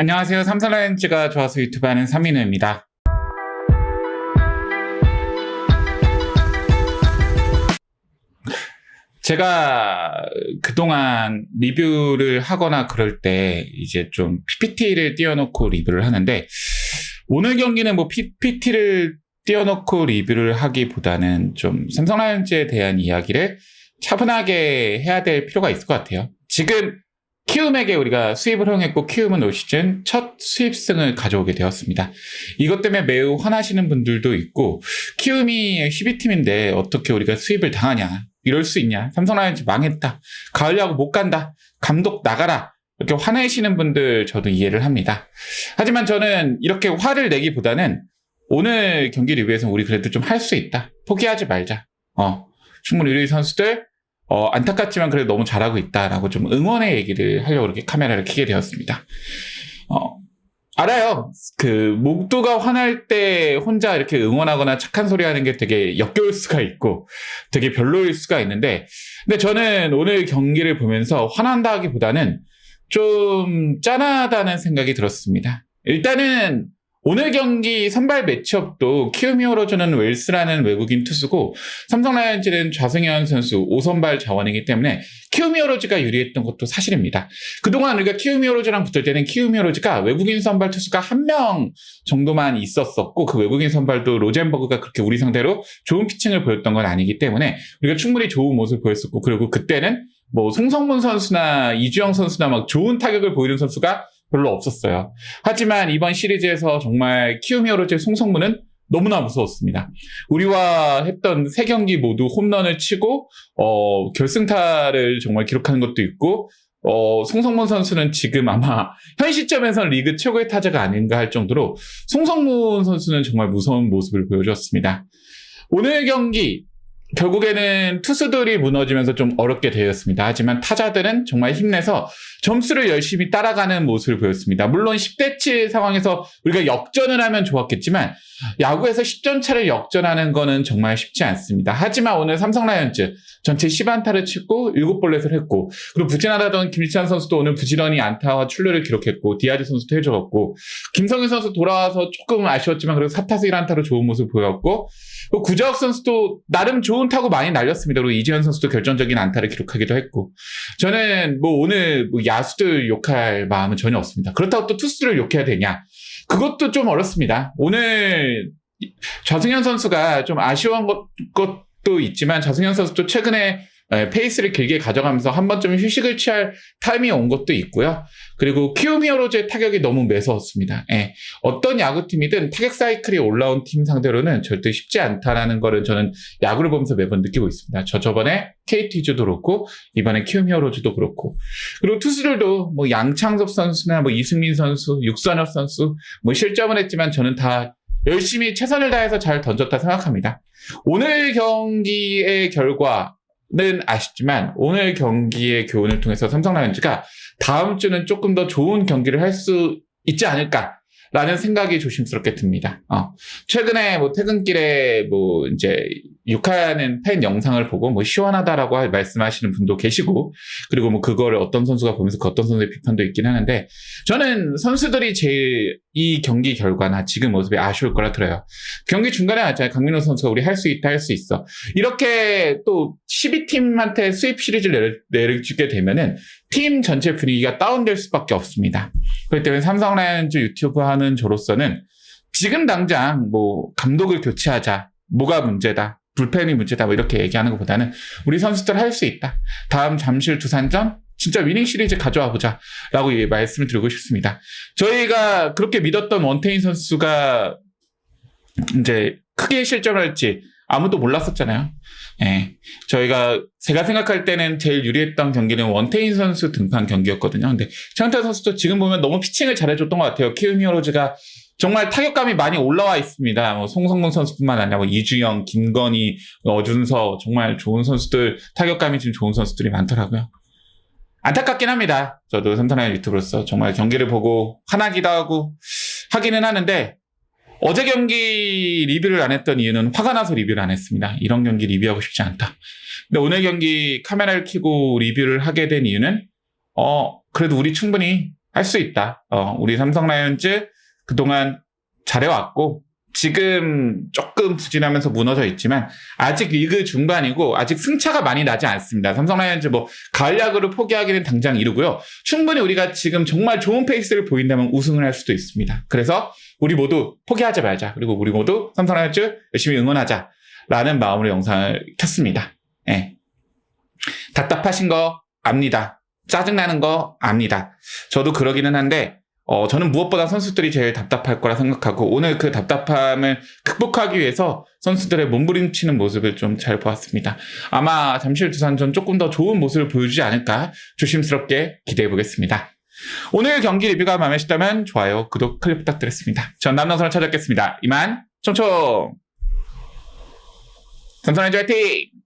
안녕하세요. 삼성라이온즈가 좋아서 유튜브 하는 삼민우입니다. 제가 그동안 리뷰를 하거나 그럴 때 이제 좀 PPT를 띄워놓고 리뷰를 하는데 오늘 경기는 뭐 PPT를 띄워놓고 리뷰를 하기보다는 좀 삼성라이온즈에 대한 이야기를 차분하게 해야 될 필요가 있을 것 같아요. 지금 키움에게 우리가 수입을 허용했고 키움은 올 시즌 첫 수입승을 가져오게 되었습니다. 이것 때문에 매우 화나시는 분들도 있고 키움이 12팀인데 어떻게 우리가 수입을 당하냐? 이럴 수 있냐? 삼성라이온즈 망했다. 가을 야구 못 간다. 감독 나가라. 이렇게 화내시는 분들 저도 이해를 합니다. 하지만 저는 이렇게 화를 내기보다는 오늘 경기 리뷰에서 우리 그래도 좀 할 수 있다. 포기하지 말자. 어 충분히 우리 선수들 어, 안타깝지만 그래도 너무 잘하고 있다라고 좀 응원의 얘기를 하려고 이렇게 카메라를 켜게 되었습니다. 어, 알아요. 그, 목두가 화날 때 혼자 이렇게 응원하거나 착한 소리 하는 게 되게 역겨울 수가 있고 되게 별로일 수가 있는데, 근데 저는 오늘 경기를 보면서 화난다 하기보다는 좀 짠하다는 생각이 들었습니다. 일단은 오늘 경기 선발 매치업도 키우미오로즈는 웰스라는 외국인 투수고 삼성 라이온즈는 좌승현 선수 5선발 자원이기 때문에 키우미오로즈가 유리했던 것도 사실입니다. 그동안 우리가 키우미오로즈랑 붙을 때는 키우미오로즈가 외국인 선발 투수가 한 명 정도만 있었었고 그 외국인 선발도 로젠버그가 그렇게 우리 상대로 좋은 피칭을 보였던 건 아니기 때문에 우리가 충분히 좋은 모습을 보였었고 그리고 그때는 뭐 송성문 선수나 이주영 선수나 막 좋은 타격을 보이는 선수가 별로 없었어요. 하지만 이번 시리즈에서 정말 키우미오로즈의 송성문은 너무나 무서웠습니다. 우리와 했던 세 경기 모두 홈런을 치고 어, 결승타를 정말 기록하는 것도 있고 어, 송성문 선수는 지금 아마 현 시점에서는 리그 최고의 타자가 아닌가 할 정도로 송성문 선수는 정말 무서운 모습을 보여주었습니다. 오늘 경기 결국에는 투수들이 무너지면서 좀 어렵게 되었습니다. 하지만 타자들은 정말 힘내서 점수를 열심히 따라가는 모습을 보였습니다. 물론 10대7 상황에서 우리가 역전을 하면 좋았겠지만 야구에서 10점 차를 역전하는 거는 정말 쉽지 않습니다. 하지만 오늘 삼성 라이온즈 전체 10안타를 치고 7볼넷을 했고 그리고 부진하다던 김지찬 선수도 오늘 부지런히 안타와 출루를 기록했고 디아즈 선수도 해줘갔고 김성현 선수 돌아와서 조금 아쉬웠지만 그래도 4타수 1안타로 좋은 모습을 보였고 구자욱 선수도 나름 좋은 타구 많이 날렸습니다. 그리고 이지현 선수도 결정적인 안타를 기록하기도 했고 저는 뭐 오늘 뭐 야수들 욕할 마음은 전혀 없습니다. 그렇다고 또 투수들을 욕해야 되냐? 그것도 좀 어렵습니다. 오늘 좌승현 선수가 좀 아쉬운 것, 것도 있지만 좌승현 선수도 최근에 페이스를 길게 가져가면서 한 번쯤 휴식을 취할 타임이 온 것도 있고요. 그리고 키우미어로즈의 타격이 너무 매서웠습니다. 예. 어떤 야구팀이든 타격 사이클이 올라온 팀 상대로는 절대 쉽지 않다라는 거를 저는 야구를 보면서 매번 느끼고 있습니다. 저 저번에 KT주도 그렇고 이번에 키우미어로즈도 그렇고 그리고 투수들도 뭐 양창섭 선수나 뭐 이승민 선수, 육선엽 선수 뭐 실점은 했지만 저는 다 열심히 최선을 다해서 잘 던졌다 생각합니다. 오늘 경기의 결과 는 아쉽지만 오늘 경기의 교훈을 통해서 삼성 라이온즈가 다음 주는 조금 더 좋은 경기를 할 수 있지 않을까 라는 생각이 조심스럽게 듭니다. 어. 최근에 뭐 퇴근길에 뭐 이제 육하는 팬 영상을 보고 뭐 시원하다라고 말씀하시는 분도 계시고 그리고 뭐 그거를 어떤 선수가 보면서 그 어떤 선수의 비판도 있긴 하는데 저는 선수들이 제일 이 경기 결과나 지금 모습이 아쉬울 거라 들어요. 경기 중간에 하잖아요. 강민호 선수가 우리 할 수 있다 할 수 있어. 이렇게 또 12팀한테 수입 시리즈를 내주게 되면은 팀 전체 분위기가 다운될 수밖에 없습니다. 그렇기 때문에 삼성 라이온즈 유튜브 하는 저로서는 지금 당장 뭐 감독을 교체하자. 뭐가 문제다. 불펜이 문제다. 뭐 이렇게 얘기하는 것보다는 우리 선수들 할 수 있다. 다음 잠실 두산전 진짜 위닝 시리즈 가져와 보자. 라고 말씀을 드리고 싶습니다. 저희가 그렇게 믿었던 원태인 선수가 이제 크게 실점할지 아무도 몰랐었잖아요. 예. 저희가 제가 생각할 때는 제일 유리했던 경기는 원태인 선수 등판 경기였거든요. 근데 최원태 선수도 지금 보면 너무 피칭을 잘해줬던 것 같아요. 키우미오로즈가 정말 타격감이 많이 올라와 있습니다. 뭐 송성문 선수뿐만 아니라 뭐 이주영, 김건희, 어준서 정말 좋은 선수들 타격감이 지금 좋은 선수들이 많더라고요. 안타깝긴 합니다. 저도 삼성라이온 유튜브로서 정말 경기를 보고 화나기도 하고 하기는 하는데 어제 경기 리뷰를 안 했던 이유는 화가 나서 리뷰를 안 했습니다. 이런 경기 리뷰하고 싶지 않다. 근데 오늘 경기 카메라를 켜고 리뷰를 하게 된 이유는 어 그래도 우리 충분히 할 수 있다. 어, 우리 삼성 라이온즈 그동안 잘해왔고, 지금 조금 부진하면서 무너져 있지만, 아직 리그 중반이고, 아직 승차가 많이 나지 않습니다. 삼성 라이온즈 뭐, 가을 야구를 포기하기는 당장 이르고요. 충분히 우리가 지금 정말 좋은 페이스를 보인다면 우승을 할 수도 있습니다. 그래서 우리 모두 포기하지 말자. 그리고 우리 모두 삼성 라이온즈 열심히 응원하자. 라는 마음으로 영상을 켰습니다. 예. 답답하신 거 압니다. 짜증나는 거 압니다. 저도 그러기는 한데, 어, 저는 무엇보다 선수들이 제일 답답할 거라 생각하고, 오늘 그 답답함을 극복하기 위해서 선수들의 몸부림치는 모습을 좀 잘 보았습니다. 아마 잠실 두산전 조금 더 좋은 모습을 보여주지 않을까 조심스럽게 기대해 보겠습니다. 오늘 경기 리뷰가 마음에 드셨다면 좋아요, 구독, 클릭 부탁드렸습니다. 전 남동선을 찾아뵙겠습니다. 이만, 총총! 삼성라이즈 화이팅!